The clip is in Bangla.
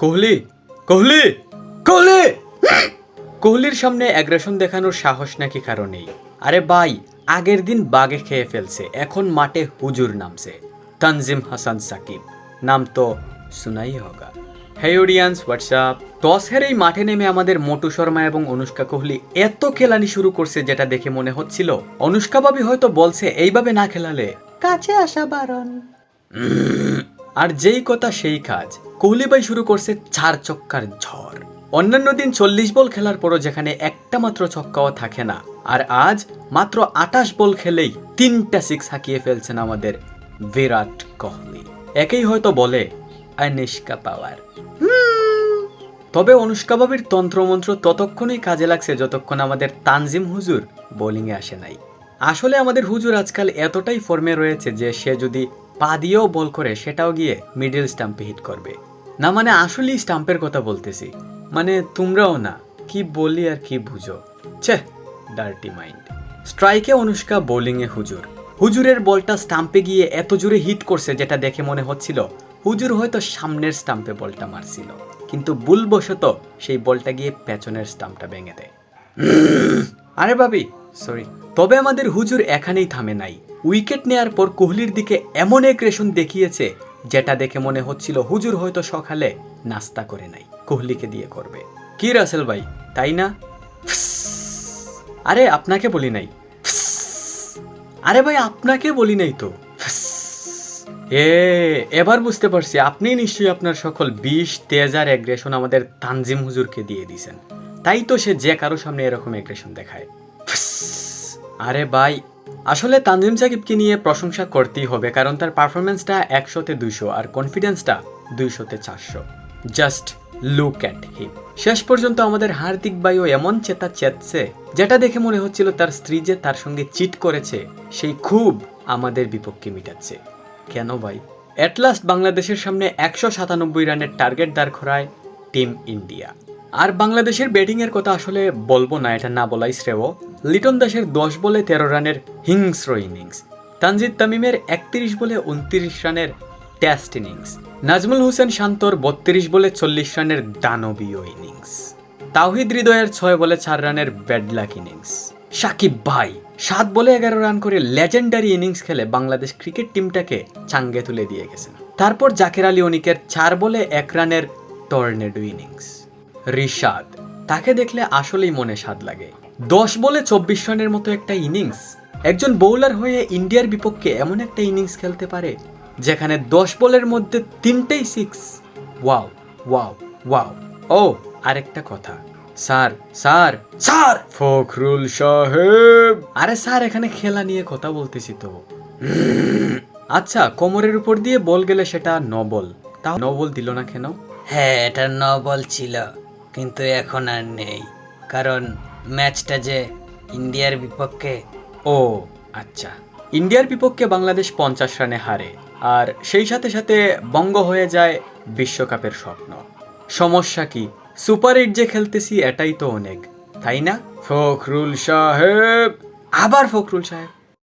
কোহলি কোহলি কোহলি! কোহলির সামনে অ্যাগ্রেশন দেখানোর সাহস নাকি কারণেই আরে ভাই, আগের দিন বাগে খেয়ে ফেলছে, এখন মাঠে হুজুর নামছে, তানজিম হাসান সাকিব। নাম তো শুনাই হোগা। হে অডিয়েন্স হোয়াটসঅ্যাপ টস হেরেই মাঠে নেমে আমাদের মোটু শর্মা এবং অনুষ্কা কোহলি এত খেলানি শুরু করছে যেটা দেখে মনে হচ্ছিল, অনুষ্কা বাবি হয়তো বলছে, এইভাবে না খেলালে কাছে আসা বারণ। আর যেই কথা সেই কাজ। কোহলি ভাই শুরু করছে চার চক্কার ঝড়। অন্যান্য দিন চল্লিশ বল খেলার পরও যেখানে একটা মাত্র ছক্কাও থাকে না, আর আজ মাত্র আটাশ বল খেলেই তিনটা সিক্স হাঁকিয়ে ফেলছেন আমাদের বিরাট কোহলি। একেই হয়তো বলে আনিষ্কা পাওয়ার। তবে অনুষ্কা বাবির তন্ত্রমন্ত্র ততক্ষণই কাজে লাগছে যতক্ষণ আমাদের তানজিম হুজুর বোলিংয়ে আসে নাই। আসলে আমাদের হুজুর আজকাল এতটাই ফর্মে রয়েছে যে সে যদি পা দিয়েও বল করে, সেটাও গিয়ে মিডল স্টাম্পে হিট করবে। না মানে আসলেই স্টাম্পের কথা বলতেছি। মানে তোমরাও না, কি বলি আর কি বুঝো। ছে ডার্টি মাইন্ড স্ট্রাইকে অনুষ্কা বোলিংয়ে হুজুর। হুজুরের বলটা স্টাম্পে গিয়ে এত জোরে হিট করছে যেটা দেখে মনে হচ্ছিল, হুজুর হয়তো সামনের স্টাম্পে বলটা মারছিল। কিন্তু ভুলবশত সেই বলটা গিয়ে পেছনের স্টাম্পটা ভেঙে দেয়। আরে ভাবি সরি তবে আমাদের হুজুর এখানেই থামে নাই। উইকেট নেয়ার পর কোহলির দিকে এমন এক রেশন দেখিয়েছে যেটা দেখে মনে হচ্ছিল হুজুর হয়তো সকালে নাস্তা করে নাই, কোহলিকে দিয়ে করবে। কি রাসেল ভাই, তাই না? আরে আপনাকে বলি নাই। আরে ভাই আপনাকে বলি নাই তো। এ, এবার বুঝতে পারছি, আপনি নিশ্চয়ই আপনার সকল বিষ তেজ আর অ্যাগ্রেশন আমাদের তানজিম হুজুরকে দিয়ে দিয়েছেন। তাই তো সে যে কারও সামনে এরকম অ্যাগ্রেশন দেখায়। আরে ভাই আসলে তানজিম সাকিবকে নিয়ে প্রশংসা করতেই হবে, কারণ তার পারফরমেন্সটা একশোতে দুইশো আর কনফিডেন্সটা দুইশোতে চারশো। জাস্ট লুক অ্যাট হিম শেষ পর্যন্ত আমাদের হার্দিক ভাইও এমন চেতা চেতছে, যেটা দেখে মনে হচ্ছিল তার স্ত্রী যে তার সঙ্গে চিট করেছে, সেই খুব আমাদের বিপক্ষে মিটাচ্ছে। কেন ভাই? অ্যাট লাস্ট বাংলাদেশের সামনে একশো সাতানব্বই রানের টার্গেট দাঁড় করায় টিম ইন্ডিয়া আর বাংলাদেশের ব্যাটিংয়ের কথা আসলে বলব না, এটা না বলাই শ্রেয়। লিটন দাসের দশ বলে তেরো রানের হিংস্র ইনিংস, তানজিদ তামিমের একত্রিশ বলে উনত্রিশ রানের টেস্ট ইনিংস, নাজমুল হোসেন শান্তর বত্রিশ বলে চল্লিশ রানের দানবীয় ইনিংস, তাওহিদ হৃদয়ের ছয় বলে চার রানের ব্যাডলাক ইনিংস, সাকিব ভাই সাত বলে এগারো রান করে লেজেন্ডারি ইনিংস খেলে বাংলাদেশ ক্রিকেট টিমটাকে চাঙ্গে তুলে দিয়ে গেছেন। তারপর জাকের আলী অনিকের চার বলে এক রানের টর্নেডো ইনিংস। রিশাদ, তাকে দেখলে আসলেই মনে স্বাদ লাগে। দশ বলে চব্বিশ রানের মতো একটা ইনিংস। একজন বোলার হয়ে ইন্ডিয়ার বিপক্ষে এমন একটা ইনিংস খেলতে পারে যেখানে দশ বলের মধ্যে তিনটেই সিক্স ওয়াও ওয়াও ওয়াও ও আরেকটা কথা। Sir sir sir! ফখরুল সাহেব! আরে স্যার এখানে খেলা নিয়ে কথা বলতেছি তো। আচ্ছা কোমরের উপর দিয়ে বল গেলে সেটা নবল তা নবল দিল না কেন? হ্যাঁ এটা ন বল ছিল কিন্তু এখন আর নেই। কারণ ম্যাচটা যে ইন্ডিয়ার বিপক্ষে, ও আচ্ছা। ইন্ডিয়ার বিপক্ষে বাংলাদেশ পঞ্চাশ রানে হারে, আর সেই সাথে সাথে বঙ্গ হয়ে যায় বিশ্বকাপের স্বপ্ন। সমস্যা কি? সুপার এইট যে খেলতেছি, এটাই তো অনেক, তাই না? ফখরুল সাহেব! আবার ফখরুল সাহেব!